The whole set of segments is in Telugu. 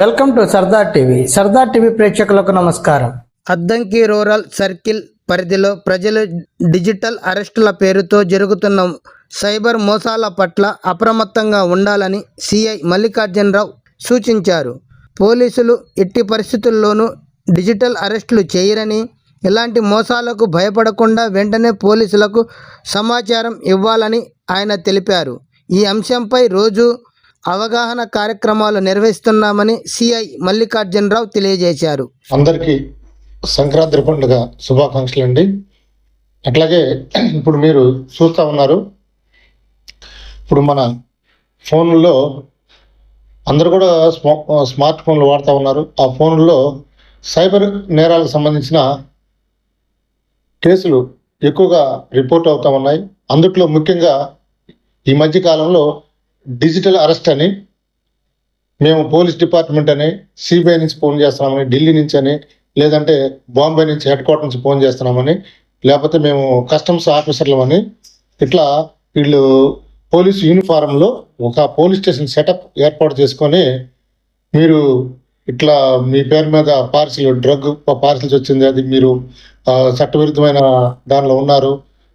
Welcome to Sardar TV. Sardar TV ప్రేక్షకులకు నమస్కారం. అద్దంకి రూరల్ సర్కిల్ పరిధిలో ప్రజలు డిజిటల్ అరెస్టుల పేరుతో జరుగుతున్న సైబర్ మోసాల పట్ల అప్రమత్తంగా ఉండాలని సిఐ మల్లికార్జునరావు సూచించారు. పోలీసులు ఎట్టి పరిస్థితుల్లోనూ డిజిటల్ అరెస్టులు చేయరని ఇలాంటి మోసాలకు భయపడకుండా వెంటనే పోలీసులకు సమాచారం ఇవ్వాలని ఆయన తెలిపారు. ఈ అంశంపై రోజు అవగాహన కార్యక్రమాలు నిర్వహిస్తున్నామని సిఐ మల్లికార్జునరావు తెలియజేశారు. అందరికీ సంక్రాంతి పండుగ శుభాకాంక్షలు అండి అట్లాగే ఇప్పుడు మీరు చూస్తూ ఉన్నారు. ఇప్పుడు మన ఫోన్లో అందరూ కూడా స్మార్ట్ ఫోన్లు వాడుతూ ఉన్నారు. ఆ ఫోన్లో సైబర్ నేరాలకు సంబంధించిన కేసులు ఎక్కువగా రిపోర్ట్ అవుతూ ఉన్నాయి. అందుట్లో ముఖ్యంగా ఈ మధ్య కాలంలో డిజిటల్ అరెస్ట్ అని మేము పోలీస్ డిపార్ట్మెంట్ అని సిబిఐ నుంచి ఫోన్ చేస్తున్నామని ఢిల్లీ నుంచి అని లేదంటే బాంబే నుంచి హెడ్ క్వార్టర్ నుంచి ఫోన్ చేస్తున్నామని లేకపోతే మేము కస్టమ్స్ ఆఫీసర్లమని ఇట్లా వీళ్ళు పోలీస్ యూనిఫారంలో ఒక పోలీస్ స్టేషన్ సెటప్ ఏర్పాటు చేసుకొని మీరు ఇట్లా మీ పేరు మీద పార్సిల్ డ్రగ్ పార్సిల్స్ వచ్చింది అది మీరు చట్టవిరుద్ధమైన దానిలో ఉన్నారు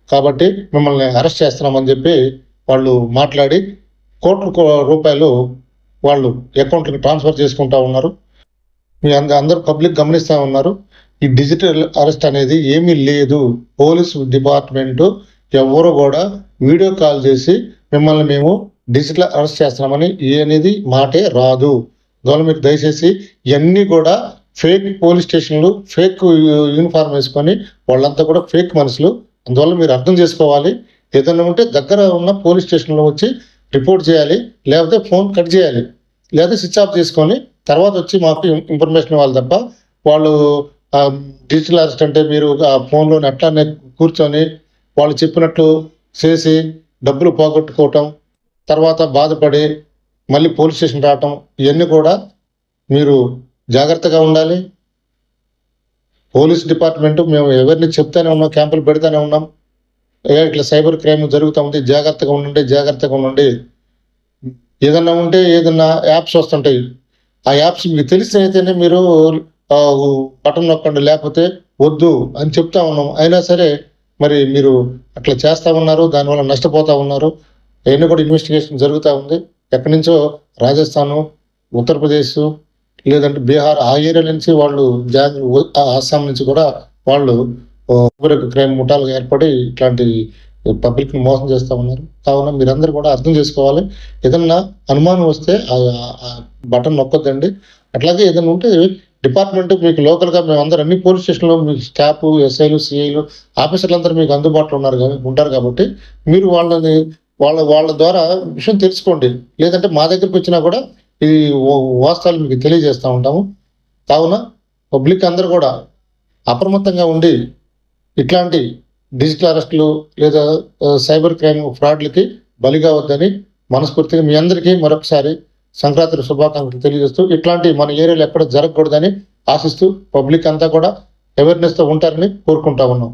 కాబట్టి మిమ్మల్ని అరెస్ట్ చేస్తున్నామని చెప్పి వాళ్ళు మాట్లాడి కోట్ల కో- రూపాయలు వాళ్ళు అకౌంట్కి ట్రాన్స్ఫర్ చేసుకుంటా ఉన్నారు. మీ అంద అందరూ పబ్లిక్ గమనిస్తూ ఉన్నారు. ఈ డిజిటల్ అరెస్ట్ అనేది ఏమీ లేదు. పోలీస్ డిపార్ట్మెంటు ఎవరు కూడా వీడియో కాల్ చేసి మిమ్మల్ని మేము డిజిటల్ అరెస్ట్ చేస్తున్నామని ఏ అనేది మాటే రాదు. అందువల్ల మీరు దయచేసి ఇవన్నీ కూడా ఫేక్ పోలీస్ స్టేషన్లు ఫేక్ యూనిఫామ్ వేసుకొని వాళ్ళంతా కూడా ఫేక్ మనుషులు. అందువల్ల మీరు అర్థం చేసుకోవాలి. ఏదైనా ఉంటే దగ్గర ఉన్న పోలీస్ స్టేషన్లో వచ్చి రిపోర్ట్ చేయాలి లేకపోతే ఫోన్ కట్ చేయాలి లేకపోతే స్విచ్ ఆఫ్ చేసుకొని తర్వాత వచ్చి మాకు ఇన్ఫర్మేషన్ ఇవ్వాలి తప్ప వాళ్ళు డిజిటల్ అరెస్ట్ అంటే మీరు ఆ ఫోన్లో అట్లానే కూర్చొని వాళ్ళు చెప్పినట్లు చేసి డబ్బులు పోగొట్టుకోవటం తర్వాత బాధపడి మళ్ళీ పోలీస్ స్టేషన్ రావటం ఇవన్నీ కూడా మీరు జాగ్రత్తగా ఉండాలి. పోలీస్ డిపార్ట్మెంట్ మేము ఎవరిని చెప్తానే ఉన్నాం క్యాంపులు పెడతానే ఉన్నాం. ఇట్లా సైబర్ క్రైమ్ జరుగుతూ ఉంది జాగ్రత్తగా ఉండండి జాగ్రత్తగా ఉండండి. ఏదన్నా ఉంటే ఏదన్నా యాప్స్ వస్తుంటాయి. ఆ యాప్స్ మీకు తెలిసినైతేనే మీరు బటన్ నొక్కండి లేకపోతే వద్దు అని చెప్తా ఉన్నాం. అయినా సరే మరి మీరు అట్లా చేస్తా ఉన్నారు దానివల్ల నష్టపోతూ ఉన్నారు. అవన్నీ కూడా ఇన్వెస్టిగేషన్ జరుగుతూ ఉంది. ఎక్కడి నుంచో రాజస్థాను ఉత్తరప్రదేశ్ లేదంటే బీహార్ ఆ ఏరియా నుంచి వాళ్ళు జా అస్సాం నుంచి కూడా వాళ్ళు క్రైమ్ ముఠాలు ఏర్పడి ఇట్లాంటి పబ్లిక్ని మోసం చేస్తా ఉన్నారు. కావున మీరందరూ కూడా అర్థం చేసుకోవాలి. ఏదన్నా అనుమానం వస్తే బటన్ నొక్కొద్దండి. అట్లాగే ఏదైనా ఉంటే డిపార్ట్మెంట్ మీకు లోకల్గా మేము అందరూ అన్ని పోలీస్ స్టేషన్లో మీకు స్టాఫ్ ఎస్ఐలు సిఐలు ఆఫీసర్లు అందరూ మీకు అందుబాటులో ఉన్నారు ఉంటారు కాబట్టి మీరు వాళ్ళని వాళ్ళ వాళ్ళ ద్వారా విషయం తెలుసుకోండి. లేదంటే మా దగ్గరికి వచ్చినా కూడా ఈ వాస్తవాలు మీకు తెలియజేస్తూ ఉంటాము. కావున పబ్లిక్ అందరూ కూడా అప్రమత్తంగా ఉండి ఇట్లాంటి డిజిటల్ అరెస్టులు లేదా సైబర్ క్రైమ్ ఫ్రాడ్లకి బలిగా వద్దని మనస్ఫూర్తిగా మీ అందరికీ మరొకసారి సంక్రాంతి శుభాకాంక్షలు తెలియజేస్తూ ఇట్లాంటి మన ఏరియాలో ఎక్కడ జరగకూడదని ఆశిస్తూ పబ్లిక్ అంతా కూడా అవేర్నెస్తో ఉంటారని కోరుకుంటా ఉన్నాం.